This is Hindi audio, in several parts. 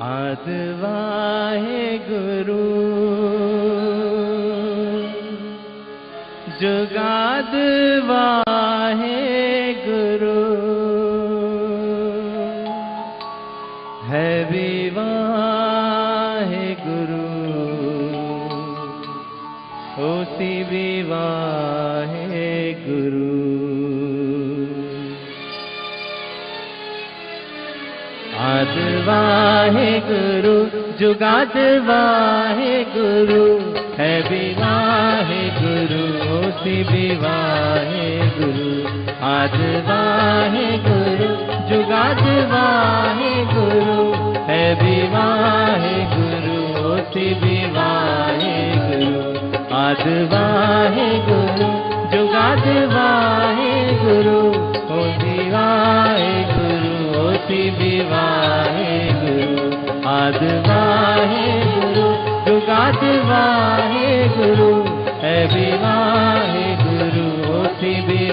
आदवाहे गुरु। जुगादवाहे गुरु। है विवाहे गुरु। उसी विवाहे गुरु। जुगाद वाहे गुरु जुगाद वाहे गुरु। है विवाहे गुरु होती विवाहे गुरु। आत् वाहे गुरु जुगाद वाहे गुरु। है विवाहे गुरु विवाहि विवाहे गुरु। आत्वा गुरु जुगाद वाहे गुरु। पापी भी गुरु आद वाहे गुरु दुगात वाहे गुरु है विवाहे गुरु होती भी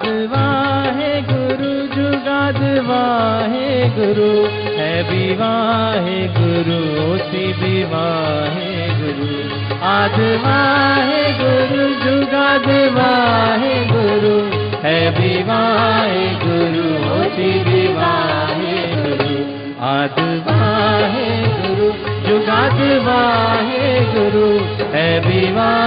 वाहे है गुरु जुगा वाहे गुरु। है विवाह गुरु सी विवाह गुरु। आज वाहे गुरु जुगा वाहे है गुरु। है विवाह गुरु सी विवाह गुरु। आज है गुरु जुगा वाहे गुरु। है विवाह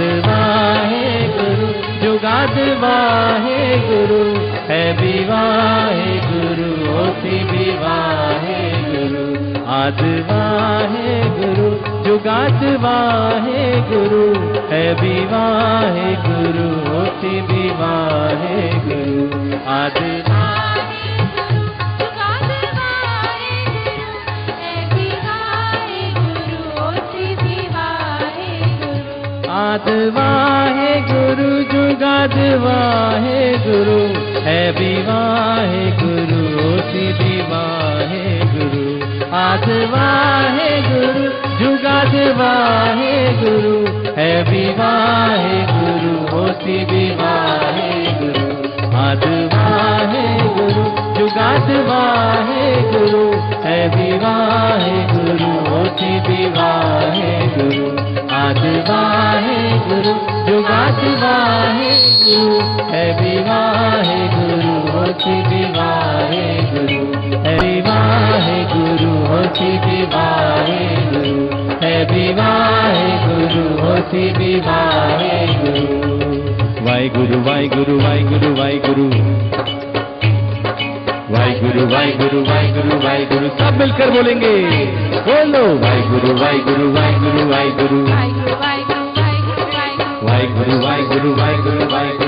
वाहे गुरु, जुगाद वाहे गुरु, है विवाहे गुरु, होती विवाहे गुरु। आद वाहे गुरु, जुगाद वाहे गुरु, है विवाहे गुरु, होती विवाहे गुरु। आद वाहे वाे गुरु जुगावाहे गुरु। है विवाहे गुरु विवाहे गुरु। आत् वाहे गुरु जुगा वाहे गुरु। है विवाहे गुरु विवाहे गुरु। आत् वाे गुरु जुगाद्वाहे गुरु। है विवाहे गुरु हरि वाहे गुरु हो शिवे वाहे गुरु हरि वाहे गुरु हो वाहे गुरु हरि वाहे गुरु हो वाहे गुरु वाहेगुरु वाहेगुरु वाहेगुरु वाहेगुरु वाहेगुरु वाहेगुरु वाहेगुरु वाहेगुरु सब मिलकर बोलेंगे बोलो वाहेगुरु वाहेगुरु वाहेगुरु वाहेगुरु वाहेगुरु वाहेगुरु वाहेगुरु वाहेगुरु वाहेगुरु वाहेगुरु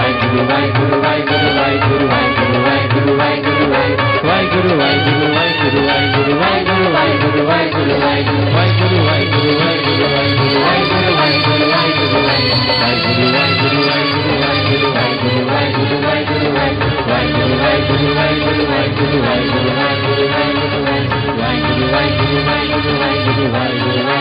Thank you.